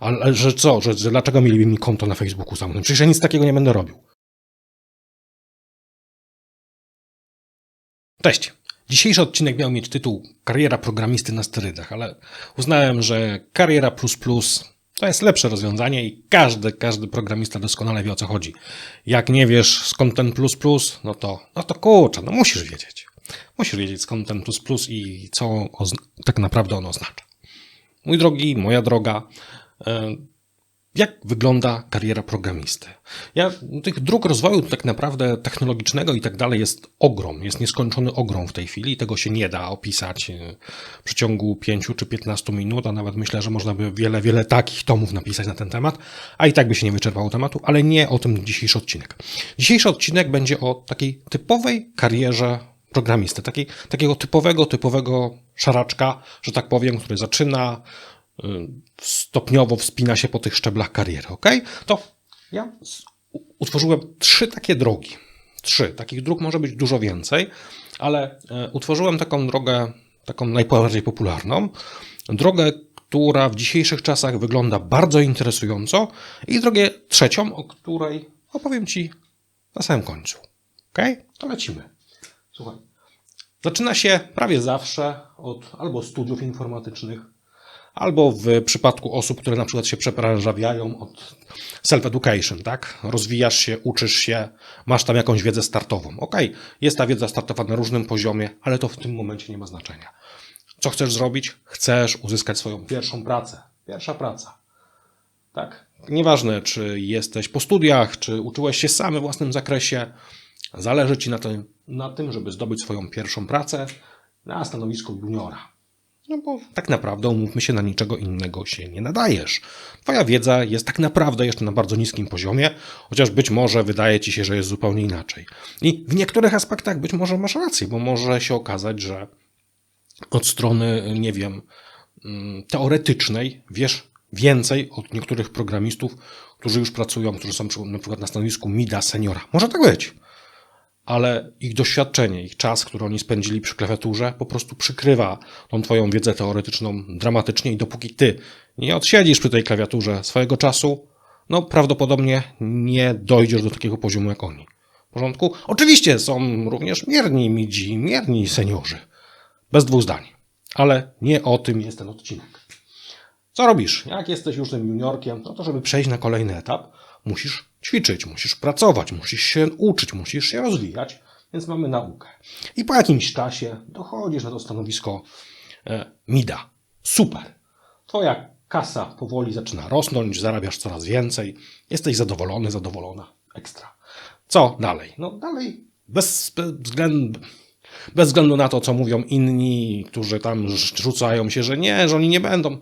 Ale że co, że, że dlaczego mieliby mi konto na Facebooku zamknąć? Przecież ja nic takiego nie będę robił. Cześć. Dzisiejszy odcinek miał mieć tytuł Kariera programisty na sterydach, ale uznałem, że Kariera Plus Plus to jest lepsze rozwiązanie i każdy, każdy programista doskonale wie o co chodzi. Jak nie wiesz skąd ten plus plus, no to, no to kurczę, no musisz wiedzieć. Musisz wiedzieć skąd ten plus plus i co tak naprawdę on oznacza. Mój drogi, moja droga, jak wygląda kariera programisty? Ja, tych dróg rozwoju tak naprawdę technologicznego i tak dalej jest ogrom, jest nieskończony ogrom w tej chwili tego się nie da opisać e, w przeciągu 5 czy 15 minut, a nawet myślę, że można by wiele, wiele takich tomów napisać na ten temat, a i tak by się nie wyczerpało tematu, ale nie o tym dzisiejszy odcinek. Dzisiejszy odcinek będzie o takiej typowej karierze programisty, takiej, takiego typowego, typowego szaraczka, że tak powiem, który zaczyna stopniowo wspina się po tych szczeblach kariery, ok? To ja utworzyłem trzy takie drogi. Trzy. Takich dróg może być dużo więcej, ale e, utworzyłem taką drogę, taką najbardziej popularną. Drogę, która w dzisiejszych czasach wygląda bardzo interesująco i drogę trzecią, o której opowiem Ci na samym końcu. Ok? To lecimy. Słuchaj. Zaczyna się prawie zawsze od albo studiów informatycznych, albo w przypadku osób, które na przykład się przebranżawiają od self-education, tak? Rozwijasz się, uczysz się, masz tam jakąś wiedzę startową. Ok, jest ta wiedza startowa na różnym poziomie, ale to w tym momencie nie ma znaczenia. Co chcesz zrobić? Chcesz uzyskać swoją pierwszą pracę. Pierwsza praca. Tak? Nieważne, czy jesteś po studiach, czy uczyłeś się sam we własnym zakresie, zależy ci na tym, na tym, żeby zdobyć swoją pierwszą pracę na stanowisku juniora. No bo tak naprawdę, umówmy się, na niczego innego się nie nadajesz. Twoja wiedza jest tak naprawdę jeszcze na bardzo niskim poziomie, chociaż być może wydaje ci się, że jest zupełnie inaczej. I w niektórych aspektach być może masz rację, bo może się okazać, że od strony, nie wiem, mm, teoretycznej wiesz więcej od niektórych programistów, którzy już pracują, którzy są na przykład na stanowisku mida seniora. Może tak być ale ich doświadczenie, ich czas, który oni spędzili przy klawiaturze, po prostu przykrywa tą twoją wiedzę teoretyczną dramatycznie i dopóki ty nie odsiedzisz przy tej klawiaturze swojego czasu, no prawdopodobnie nie dojdziesz do takiego poziomu jak oni. W porządku? Oczywiście są również mierni midzi, mierni seniorzy. Bez dwóch zdań. Ale nie o tym jest ten odcinek. Co robisz? Jak jesteś już tym juniorkiem, no to żeby przejść na kolejny etap, musisz ćwiczyć, musisz pracować, musisz się uczyć, musisz się rozwijać, więc mamy naukę. I po jakimś czasie dochodzisz na to stanowisko e, MIDA. Super. Twoja kasa powoli zaczyna rosnąć, zarabiasz coraz więcej, jesteś zadowolony, zadowolona, ekstra. Co dalej? No dalej bez, bez względu bez względu na to, co mówią inni, którzy tam rzucają się, że nie, że oni nie będą.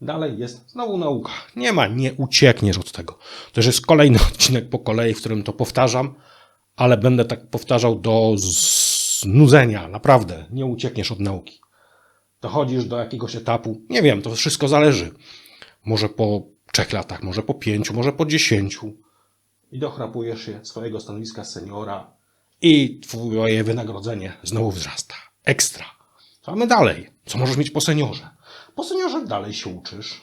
Dalej jest znowu nauka. Nie ma, nie uciekniesz od tego. To jest kolejny odcinek po kolei, w którym to powtarzam, ale będę tak powtarzał do znudzenia. Naprawdę, nie uciekniesz od nauki. Dochodzisz do jakiegoś etapu, nie wiem, to wszystko zależy. Może po trzech latach, może po pięciu, może po dziesięciu. I dochrapujesz się swojego stanowiska seniora i twoje wynagrodzenie znowu wzrasta. Ekstra. Co mamy dalej? Co możesz mieć po seniorze? Po seniorze dalej się uczysz.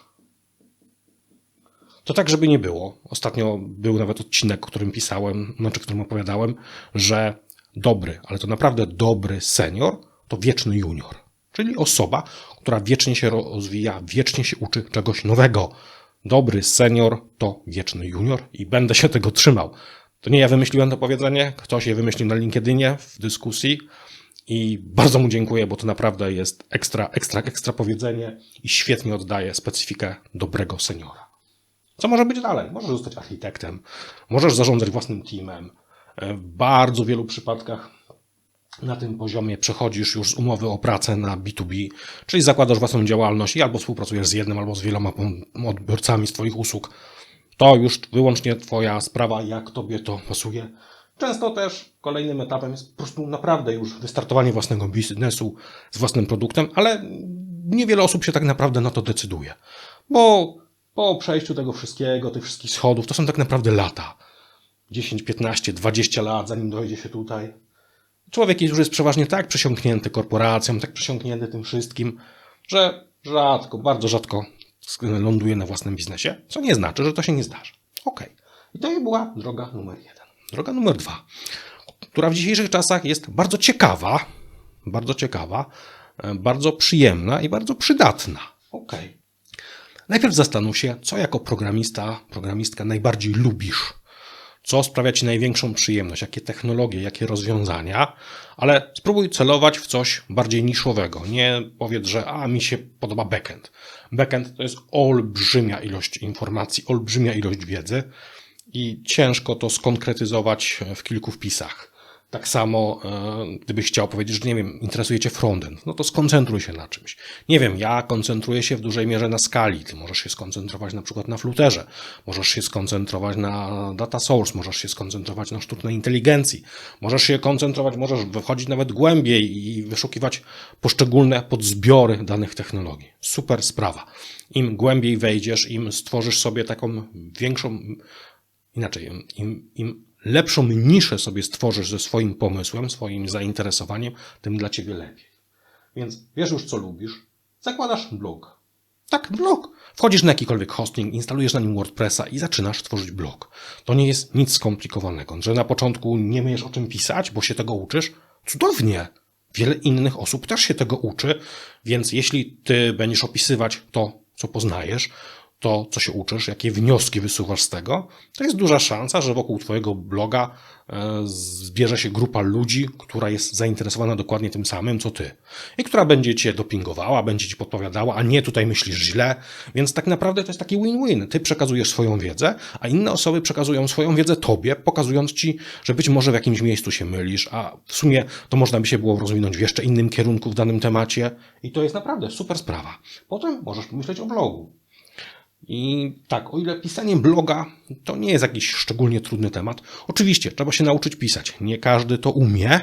To tak, żeby nie było. Ostatnio był nawet odcinek, o którym pisałem, znaczy, którym opowiadałem, że dobry, ale to naprawdę dobry senior to wieczny junior. Czyli osoba, która wiecznie się rozwija, wiecznie się uczy czegoś nowego. Dobry senior to wieczny junior i będę się tego trzymał. To nie ja wymyśliłem to powiedzenie, ktoś je wymyślił na LinkedInie w dyskusji i bardzo mu dziękuję, bo to naprawdę jest ekstra, ekstra, ekstra powiedzenie i świetnie oddaje specyfikę dobrego seniora. Co może być dalej? Możesz zostać architektem, możesz zarządzać własnym teamem. E, W bardzo wielu przypadkach na tym poziomie przechodzisz już z umowy o pracę na B2B, czyli zakładasz własną działalność i albo współpracujesz z jednym, albo z wieloma odbiorcami z Twoich usług. To już wyłącznie Twoja sprawa, jak Tobie to pasuje. Często też kolejnym etapem jest po prostu naprawdę już wystartowanie własnego biznesu z własnym produktem, ale niewiele osób się tak naprawdę na to decyduje. Bo po przejściu tego wszystkiego, tych wszystkich schodów, to są tak naprawdę lata. 10, 15, 20 lat, zanim dojdzie się tutaj. Człowiek już jest przeważnie tak przesiąknięty korporacją, tak przesiąknięty tym wszystkim, że rzadko, bardzo rzadko ląduje na własnym biznesie, co nie znaczy, że to się nie zdarzy. Ok. I to była droga numer jeden. Droga numer dwa, która w dzisiejszych czasach jest bardzo ciekawa, bardzo ciekawa, e, bardzo przyjemna i bardzo przydatna. Ok. Najpierw zastanów się, co jako programista, programistka najbardziej lubisz. Co sprawia Ci największą przyjemność, jakie technologie, jakie rozwiązania, ale spróbuj celować w coś bardziej niszowego. Nie powiedz, że a mi się podoba backend. Backend to jest olbrzymia ilość informacji, olbrzymia ilość wiedzy i ciężko to skonkretyzować w kilku wpisach. Tak samo, e, gdybyś chciał powiedzieć, że nie wiem, interesuje Cię frontend, no to skoncentruj się na czymś. Nie wiem, ja koncentruję się w dużej mierze na skali. Ty możesz się skoncentrować na przykład na Flutterze, możesz się skoncentrować na data source, możesz się skoncentrować na sztucznej inteligencji, możesz się koncentrować, możesz wychodzić nawet głębiej i wyszukiwać poszczególne podzbiory danych technologii. Super sprawa. Im głębiej wejdziesz, im stworzysz sobie taką większą, inaczej, im, im lepszą niszę sobie stworzysz ze swoim pomysłem, swoim zainteresowaniem, tym dla ciebie lepiej. Więc wiesz już, co lubisz, zakładasz blog. Tak, blog. Wchodzisz na jakikolwiek hosting, instalujesz na nim WordPressa i zaczynasz tworzyć blog. To nie jest nic skomplikowanego. Że na początku nie wiesz o czym pisać, bo się tego uczysz, cudownie. Wiele innych osób też się tego uczy, więc jeśli ty będziesz opisywać to, co poznajesz, to, co się uczysz, jakie wnioski wysuwasz z tego, to jest duża szansa, że wokół Twojego bloga e, zbierze się grupa ludzi, która jest zainteresowana dokładnie tym samym, co Ty. I która będzie Cię dopingowała, będzie Ci podpowiadała, a nie tutaj myślisz źle. Więc tak naprawdę to jest taki win-win. Ty przekazujesz swoją wiedzę, a inne osoby przekazują swoją wiedzę Tobie, pokazując Ci, że być może w jakimś miejscu się mylisz, a w sumie to można by się było rozwinąć w jeszcze innym kierunku w danym temacie. I to jest naprawdę super sprawa. Potem możesz pomyśleć o blogu. I tak, o ile pisanie bloga to nie jest jakiś szczególnie trudny temat, oczywiście trzeba się nauczyć pisać. Nie każdy to umie,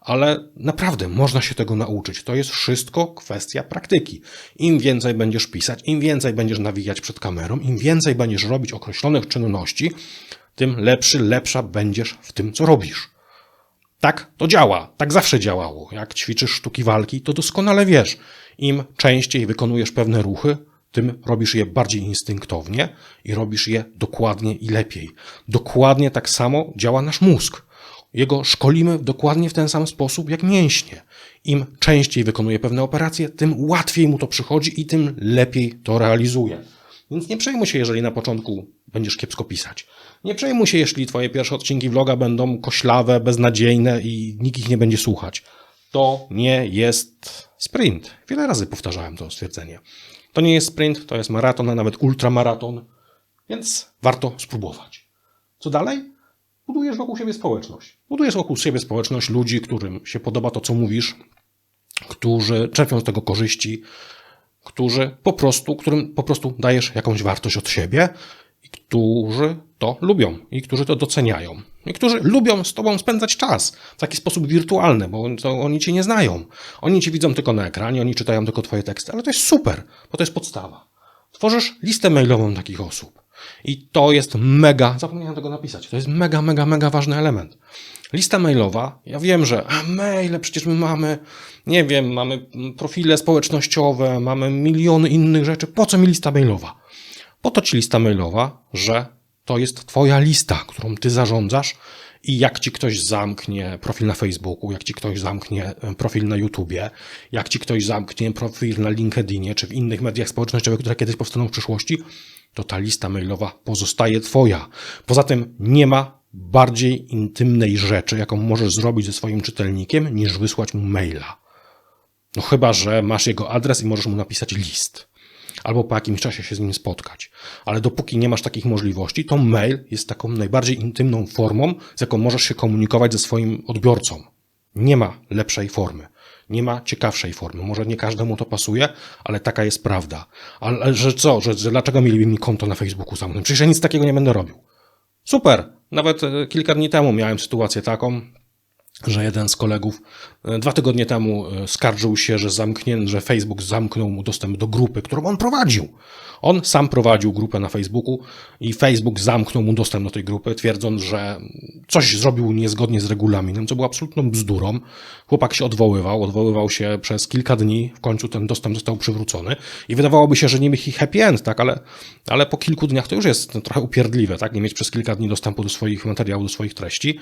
ale naprawdę można się tego nauczyć. To jest wszystko kwestia praktyki. Im więcej będziesz pisać, im więcej będziesz nawijać przed kamerą, im więcej będziesz robić określonych czynności, tym lepszy, lepsza będziesz w tym, co robisz. Tak to działa, tak zawsze działało. Jak ćwiczysz sztuki walki, to doskonale wiesz. Im częściej wykonujesz pewne ruchy, tym robisz je bardziej instynktownie i robisz je dokładnie i lepiej. Dokładnie tak samo działa nasz mózg. Jego szkolimy dokładnie w ten sam sposób jak mięśnie. Im częściej wykonuje pewne operacje, tym łatwiej mu to przychodzi i tym lepiej to realizuje. Więc nie przejmuj się, jeżeli na początku będziesz kiepsko pisać. Nie przejmuj się, jeśli twoje pierwsze odcinki vloga będą koślawe, beznadziejne i nikt ich nie będzie słuchać. To nie jest sprint. Wiele razy powtarzałem to stwierdzenie. To nie jest sprint, to jest maraton, a nawet ultramaraton, więc warto spróbować. Co dalej? Budujesz wokół siebie społeczność. Budujesz wokół siebie społeczność ludzi, którym się podoba to, co mówisz, którzy czerpią z tego korzyści, którzy po prostu, którym po prostu dajesz jakąś wartość od siebie którzy to lubią i którzy to doceniają. Niektórzy lubią z tobą spędzać czas w taki sposób wirtualny, bo oni cię nie znają. Oni cię widzą tylko na ekranie, oni czytają tylko twoje teksty, ale to jest super, bo to jest podstawa. Tworzysz listę mailową takich osób. I to jest mega, zapomniałem tego napisać, to jest mega, mega, mega ważny element. Lista mailowa, ja wiem, że a maile przecież my mamy, nie wiem, mamy profile społecznościowe, mamy miliony innych rzeczy. Po co mi lista mailowa? Po to ci lista mailowa, że to jest Twoja lista, którą Ty zarządzasz i jak Ci ktoś zamknie profil na Facebooku, jak Ci ktoś zamknie e, profil na YouTubie, jak Ci ktoś zamknie profil na LinkedInie czy w innych mediach społecznościowych, które kiedyś powstaną w przyszłości, to ta lista mailowa pozostaje Twoja. Poza tym nie ma bardziej intymnej rzeczy, jaką możesz zrobić ze swoim czytelnikiem, niż wysłać mu maila. No chyba, że masz jego adres i możesz mu napisać list albo po jakimś czasie się z nim spotkać. Ale dopóki nie masz takich możliwości, to mail jest taką najbardziej intymną formą, z jaką możesz się komunikować ze swoim odbiorcą. Nie ma lepszej formy. Nie ma ciekawszej formy. Może nie każdemu to pasuje, ale taka jest prawda. Ale że co, że, że dlaczego mieliby mi konto na Facebooku zamknąć? Przecież ja nic takiego nie będę robił. Super! Nawet e, kilka dni temu miałem sytuację taką, że jeden z kolegów e, dwa tygodnie temu e, skarżył się, że zamknięty, że Facebook zamknął mu dostęp do grupy, którą on prowadził. On sam prowadził grupę na Facebooku i Facebook zamknął mu dostęp do tej grupy, twierdząc, że coś zrobił niezgodnie z regulaminem, co było absolutną bzdurą. Chłopak się odwoływał, odwoływał się przez kilka dni, w końcu ten dostęp został przywrócony i wydawałoby się, że nie mieć happy end, tak, ale, ale po kilku dniach to już jest trochę upierdliwe, tak, nie mieć przez kilka dni dostępu do swoich materiałów, do swoich treści,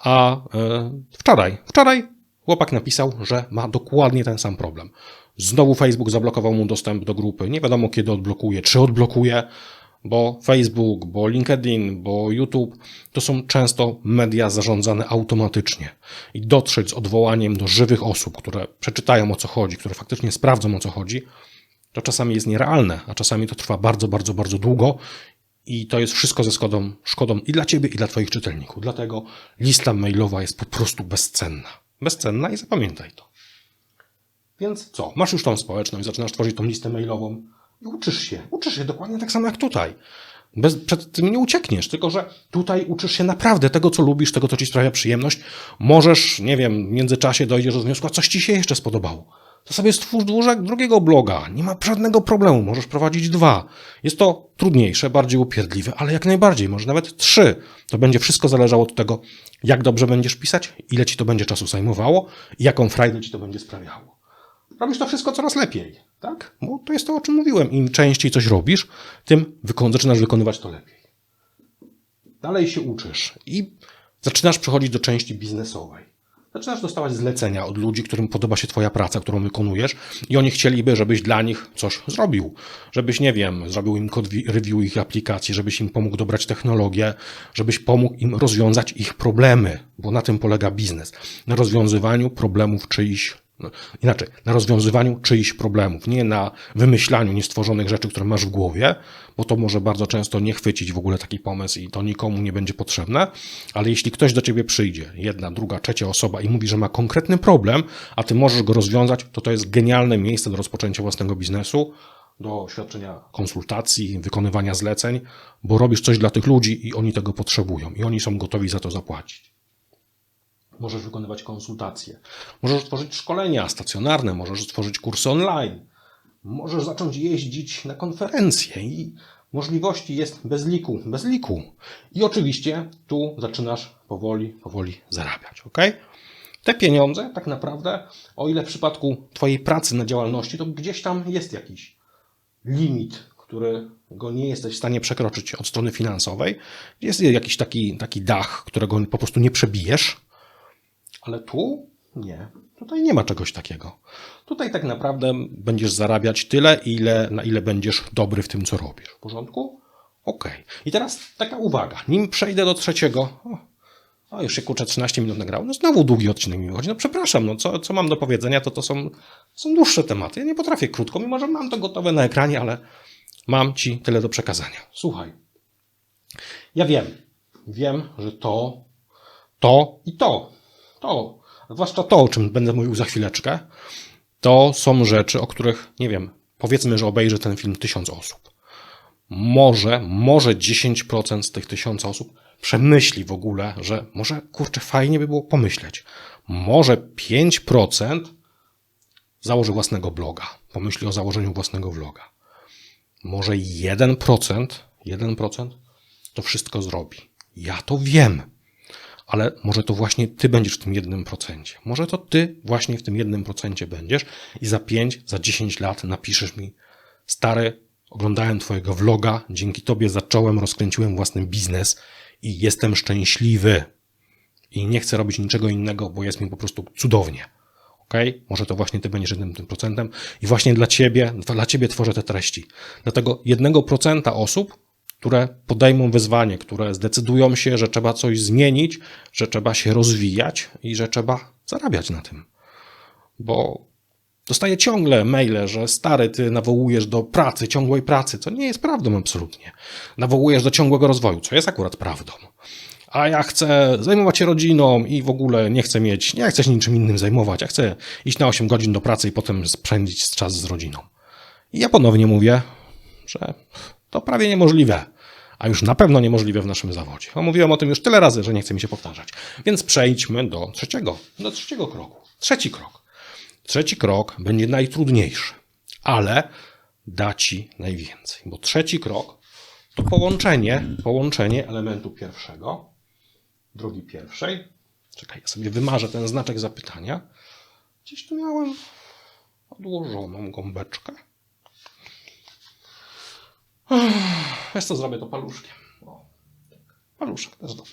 a e, wczoraj, wczoraj chłopak napisał, że ma dokładnie ten sam problem. Znowu Facebook zablokował mu dostęp do grupy. Nie wiadomo kiedy odblokuje, czy odblokuje, bo Facebook, bo LinkedIn, bo YouTube to są często media zarządzane automatycznie. I dotrzeć z odwołaniem do żywych osób, które przeczytają o co chodzi, które faktycznie sprawdzą o co chodzi, to czasami jest nierealne, a czasami to trwa bardzo, bardzo, bardzo długo i to jest wszystko ze szkodą, szkodą i dla ciebie, i dla twoich czytelników. Dlatego lista mailowa jest po prostu bezcenna. Bezcenna i zapamiętaj to. Więc co? Masz już tą społeczność, zaczynasz tworzyć tą listę mailową i uczysz się. Uczysz się dokładnie tak samo jak tutaj. Bez, przed tym nie uciekniesz, tylko że tutaj uczysz się naprawdę tego, co lubisz, tego, co ci sprawia przyjemność. Możesz, nie wiem, w międzyczasie dojdziesz do wniosku, a coś ci się jeszcze spodobało. To sobie stwórz dłużek drugiego bloga. Nie ma żadnego problemu. Możesz prowadzić dwa. Jest to trudniejsze, bardziej upierdliwe, ale jak najbardziej, może nawet trzy. To będzie wszystko zależało od tego, jak dobrze będziesz pisać, ile ci to będzie czasu zajmowało i jaką frajdę ci to będzie sprawiało robisz to wszystko coraz lepiej, tak? Bo to jest to, o czym mówiłem. Im częściej coś robisz, tym wykon zaczynasz wykonywać to lepiej. Dalej się uczysz i zaczynasz przechodzić do części biznesowej. Zaczynasz dostawać zlecenia od ludzi, którym podoba się Twoja praca, którą wykonujesz, i oni chcieliby, żebyś dla nich coś zrobił. Żebyś, nie wiem, zrobił im kod review ich aplikacji, żebyś im pomógł dobrać technologię, żebyś pomógł im rozwiązać ich problemy, bo na tym polega biznes. Na rozwiązywaniu problemów czyichś no, inaczej, na rozwiązywaniu czyichś problemów, nie na wymyślaniu niestworzonych rzeczy, które masz w głowie, bo to może bardzo często nie chwycić w ogóle taki pomysł i to nikomu nie będzie potrzebne, ale jeśli ktoś do ciebie przyjdzie, jedna, druga, trzecia osoba i mówi, że ma konkretny problem, a ty możesz go rozwiązać, to to jest genialne miejsce do rozpoczęcia własnego biznesu, do świadczenia konsultacji, wykonywania zleceń, bo robisz coś dla tych ludzi i oni tego potrzebują i oni są gotowi za to zapłacić. Możesz wykonywać konsultacje. Możesz tworzyć szkolenia stacjonarne, możesz stworzyć kursy online. Możesz zacząć jeździć na konferencje i możliwości jest bez liku, bez liku. I oczywiście tu zaczynasz powoli, powoli zarabiać, ok? Te pieniądze, tak naprawdę, o ile w przypadku Twojej pracy na działalności, to gdzieś tam jest jakiś limit, który go nie jesteś w stanie przekroczyć od strony finansowej. Jest jakiś taki, taki dach, którego po prostu nie przebijesz. Ale tu nie. Tutaj nie ma czegoś takiego. Tutaj tak naprawdę będziesz zarabiać tyle, ile, na ile będziesz dobry w tym, co robisz. W porządku? Ok. I teraz taka uwaga. Nim przejdę do trzeciego. O, już się kurczę 13 minut nagrał. No znowu długi odcinek mi wychodzi. No przepraszam, no co, co mam do powiedzenia, to to są, są dłuższe tematy. Ja nie potrafię krótko, mimo że mam to gotowe na ekranie, ale mam ci tyle do przekazania. Słuchaj. Ja wiem. Wiem, że to, to i to to, zwłaszcza to, o czym będę mówił za chwileczkę, to są rzeczy, o których, nie wiem, powiedzmy, że obejrzy ten film tysiąc osób. Może, może 10% z tych tysiąca osób przemyśli w ogóle, że może, kurczę, fajnie by było pomyśleć. Może 5% założy własnego bloga, pomyśli o założeniu własnego vloga. Może 1%, 1% to wszystko zrobi. Ja to wiem ale może to właśnie ty będziesz w tym jednym procencie. Może to ty właśnie w tym jednym procencie będziesz i za 5, za 10 lat napiszesz mi, stary, oglądałem twojego vloga, dzięki tobie zacząłem, rozkręciłem własny biznes i jestem szczęśliwy. I nie chcę robić niczego innego, bo jest mi po prostu cudownie. Ok? Może to właśnie ty będziesz jednym tym procentem i właśnie dla ciebie, dla ciebie tworzę te treści. Dlatego jednego procenta osób które podejmą wyzwanie, które zdecydują się, że trzeba coś zmienić, że trzeba się rozwijać i że trzeba zarabiać na tym. Bo dostaję ciągle maile, że stary, ty nawołujesz do pracy, ciągłej pracy, co nie jest prawdą absolutnie. Nawołujesz do ciągłego rozwoju, co jest akurat prawdą. A ja chcę zajmować się rodziną i w ogóle nie chcę mieć, nie chcę się niczym innym zajmować. Ja chcę iść na 8 godzin do pracy i potem spędzić czas z rodziną. I ja ponownie mówię, że to prawie niemożliwe. a już na pewno niemożliwe w naszym zawodzie. O, mówiłem o tym już tyle razy, że nie chcę mi się powtarzać. Więc przejdźmy do trzeciego, do trzeciego kroku. Trzeci krok. Trzeci krok będzie najtrudniejszy, ale da ci najwięcej, bo trzeci krok to połączenie, połączenie elementu pierwszego, drogi pierwszej. Czekaj, ja sobie wymarzę ten znaczek zapytania. Gdzieś tu miałem odłożoną gąbeczkę. Wiesz co, zrobię to paluszkiem. O, tak. Paluszek też dobry.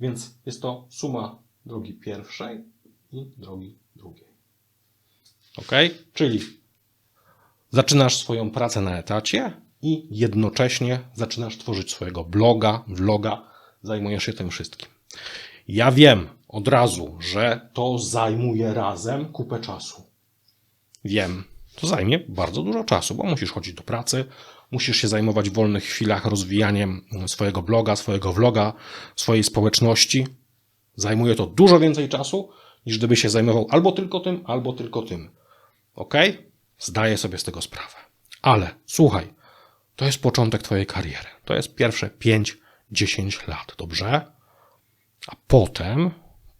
Więc jest to suma drogi pierwszej i drogi drugiej. Ok? Czyli zaczynasz swoją pracę na etacie i jednocześnie zaczynasz tworzyć swojego bloga, vloga, zajmujesz się tym wszystkim. Ja wiem od razu, że to zajmuje razem kupę czasu. Wiem, to zajmie bardzo dużo czasu, bo musisz chodzić do pracy, musisz się zajmować w wolnych chwilach rozwijaniem swojego bloga, swojego vloga, swojej społeczności. Zajmuje to dużo więcej czasu, niż gdyby się zajmował albo tylko tym, albo tylko tym. Ok? Zdaję sobie z tego sprawę. Ale słuchaj, to jest początek Twojej kariery. To jest pierwsze 5-10 lat, dobrze? A potem,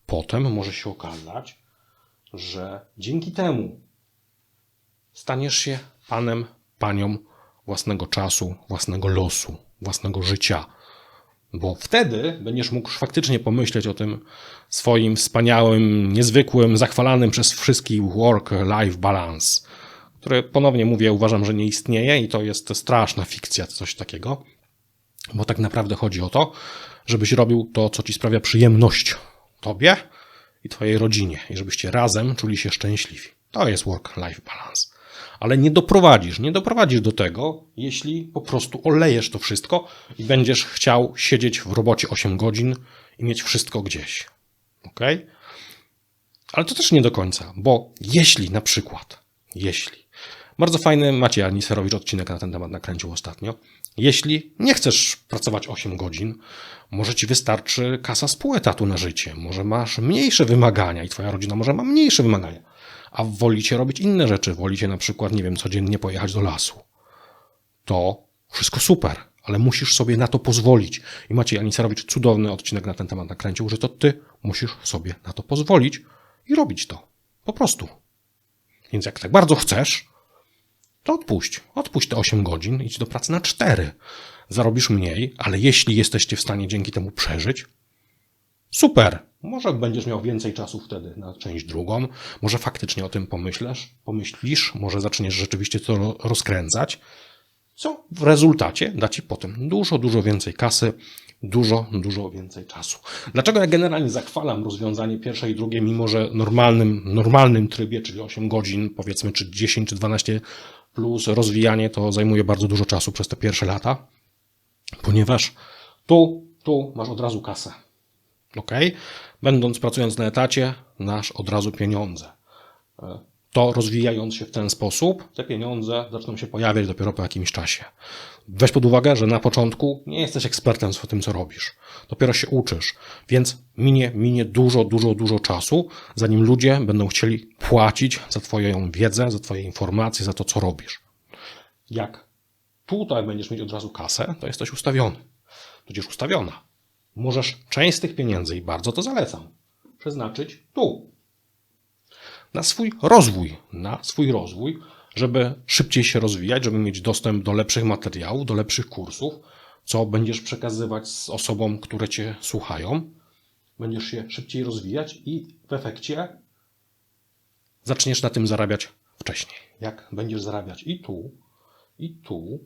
potem może się okazać, że dzięki temu staniesz się panem, panią własnego czasu, własnego losu, własnego życia. Bo wtedy będziesz mógł faktycznie pomyśleć o tym swoim wspaniałym, niezwykłym, zachwalanym przez wszystkich work-life balance, które ponownie mówię, uważam, że nie istnieje i to jest straszna fikcja, coś takiego. Bo tak naprawdę chodzi o to, żebyś robił to, co ci sprawia przyjemność tobie i twojej rodzinie, i żebyście razem czuli się szczęśliwi. To jest work-life balance. Ale nie doprowadzisz, nie doprowadzisz do tego, jeśli po prostu olejesz to wszystko i będziesz chciał siedzieć w robocie 8 godzin i mieć wszystko gdzieś. Ok? Ale to też nie do końca, bo jeśli na przykład, jeśli, bardzo fajny Maciej Aniserowicz odcinek na ten temat nakręcił ostatnio, jeśli nie chcesz pracować 8 godzin, może ci wystarczy kasa z pół etatu na życie, może masz mniejsze wymagania i twoja rodzina może ma mniejsze wymagania, a wolicie robić inne rzeczy, wolicie na przykład, nie wiem, codziennie pojechać do lasu. To wszystko super, ale musisz sobie na to pozwolić. I Maciej Aniserowicz cudowny odcinek na ten temat nakręcił, że to ty musisz sobie na to pozwolić i robić to. Po prostu. Więc jak tak bardzo chcesz, to odpuść. Odpuść te 8 godzin, idź do pracy na 4. Zarobisz mniej, ale jeśli jesteście w stanie dzięki temu przeżyć, super. Może będziesz miał więcej czasu wtedy na część drugą, może faktycznie o tym pomyślisz, pomyślisz, może zaczniesz rzeczywiście to rozkręcać, co w rezultacie da ci potem dużo, dużo więcej kasy, dużo, dużo więcej czasu. Dlaczego ja generalnie zachwalam rozwiązanie pierwsze i drugie, mimo że normalnym, normalnym trybie, czyli 8 godzin, powiedzmy, czy 10, czy 12 plus rozwijanie to zajmuje bardzo dużo czasu przez te pierwsze lata, ponieważ tu, tu masz od razu kasę. Ok? Będąc pracując na etacie, masz od razu pieniądze. E, to rozwijając się w ten sposób, te pieniądze zaczną się pojawiać dopiero po jakimś czasie. Weź pod uwagę, że na początku nie jesteś ekspertem w tym, co robisz. Dopiero się uczysz, więc minie, minie dużo, dużo, dużo czasu, zanim ludzie będą chcieli płacić za Twoją wiedzę, za Twoje informacje, za to, co robisz. Jak tutaj będziesz mieć od razu kasę, to jesteś ustawiony. Tudzież ustawiona. Możesz część z tych pieniędzy, i bardzo to zalecam, przeznaczyć tu, na swój rozwój, na swój rozwój, żeby szybciej się rozwijać, żeby mieć dostęp do lepszych materiałów, do lepszych kursów, co będziesz przekazywać z osobom, które cię słuchają. Będziesz się szybciej rozwijać i w efekcie zaczniesz na tym zarabiać wcześniej. Jak będziesz zarabiać i tu, i tu,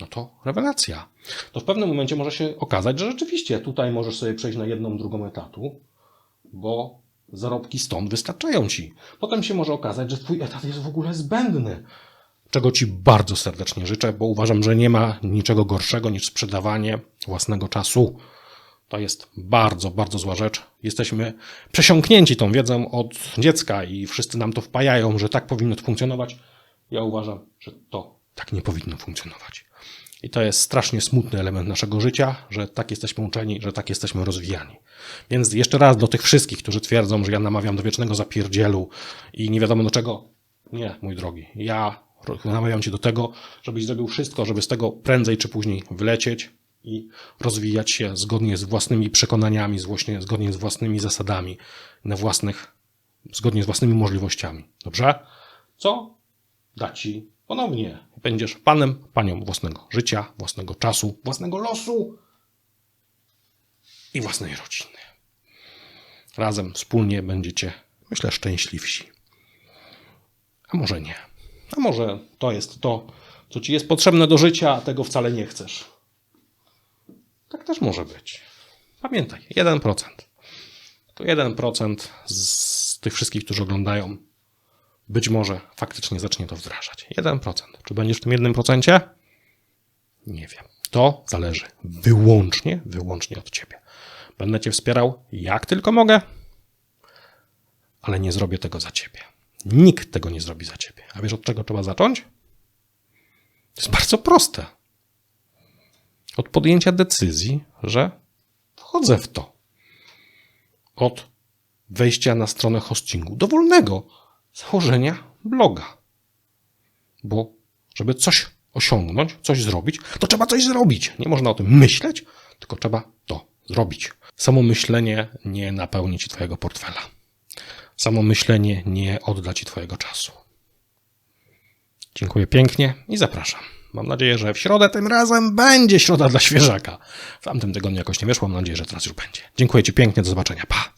no to rewelacja. To w pewnym momencie może się okazać, że rzeczywiście tutaj możesz sobie przejść na jedną, drugą etatu, bo zarobki stąd wystarczają ci. Potem się może okazać, że twój etat jest w ogóle zbędny. Czego ci bardzo serdecznie życzę, bo uważam, że nie ma niczego gorszego niż sprzedawanie własnego czasu. To jest bardzo, bardzo zła rzecz. Jesteśmy przesiąknięci tą wiedzą od dziecka i wszyscy nam to wpajają, że tak powinno to funkcjonować. Ja uważam, że to tak nie powinno funkcjonować. I to jest strasznie smutny element naszego życia, że tak jesteśmy uczeni, że tak jesteśmy rozwijani. Więc jeszcze raz do tych wszystkich, którzy twierdzą, że ja namawiam do wiecznego zapierdzielu i nie wiadomo do czego. Nie, mój drogi. Ja namawiam cię do tego, żebyś zrobił wszystko, żeby z tego prędzej czy później wylecieć, i rozwijać się zgodnie z własnymi przekonaniami, zgodnie z własnymi zasadami, na własnych, zgodnie z własnymi możliwościami. Dobrze? Co da ci ponownie. Będziesz panem, panią własnego życia, własnego czasu, własnego losu i własnej rodziny. Razem, wspólnie będziecie, myślę, szczęśliwsi. A może nie. A może to jest to, co ci jest potrzebne do życia, a tego wcale nie chcesz. Tak też może być. Pamiętaj, 1%. To 1% z tych wszystkich, którzy oglądają, być może faktycznie zacznie to wdrażać. 1%. Czy będziesz w tym 1%? Nie wiem. To zależy wyłącznie, wyłącznie od ciebie. Będę cię wspierał jak tylko mogę, ale nie zrobię tego za ciebie. Nikt tego nie zrobi za ciebie. A wiesz od czego trzeba zacząć? To jest bardzo proste. Od podjęcia decyzji, że wchodzę w to. Od wejścia na stronę hostingu dowolnego założenia bloga. Bo żeby coś osiągnąć, coś zrobić, to trzeba coś zrobić. Nie można o tym myśleć, tylko trzeba to zrobić. Samo myślenie nie napełni ci twojego portfela. Samo myślenie nie odda ci twojego czasu. Dziękuję pięknie i zapraszam. Mam nadzieję, że w środę tym razem będzie środa dla świeżaka. W tamtym tygodniu jakoś nie wyszło, mam nadzieję, że teraz już będzie. Dziękuję ci pięknie, do zobaczenia. Pa!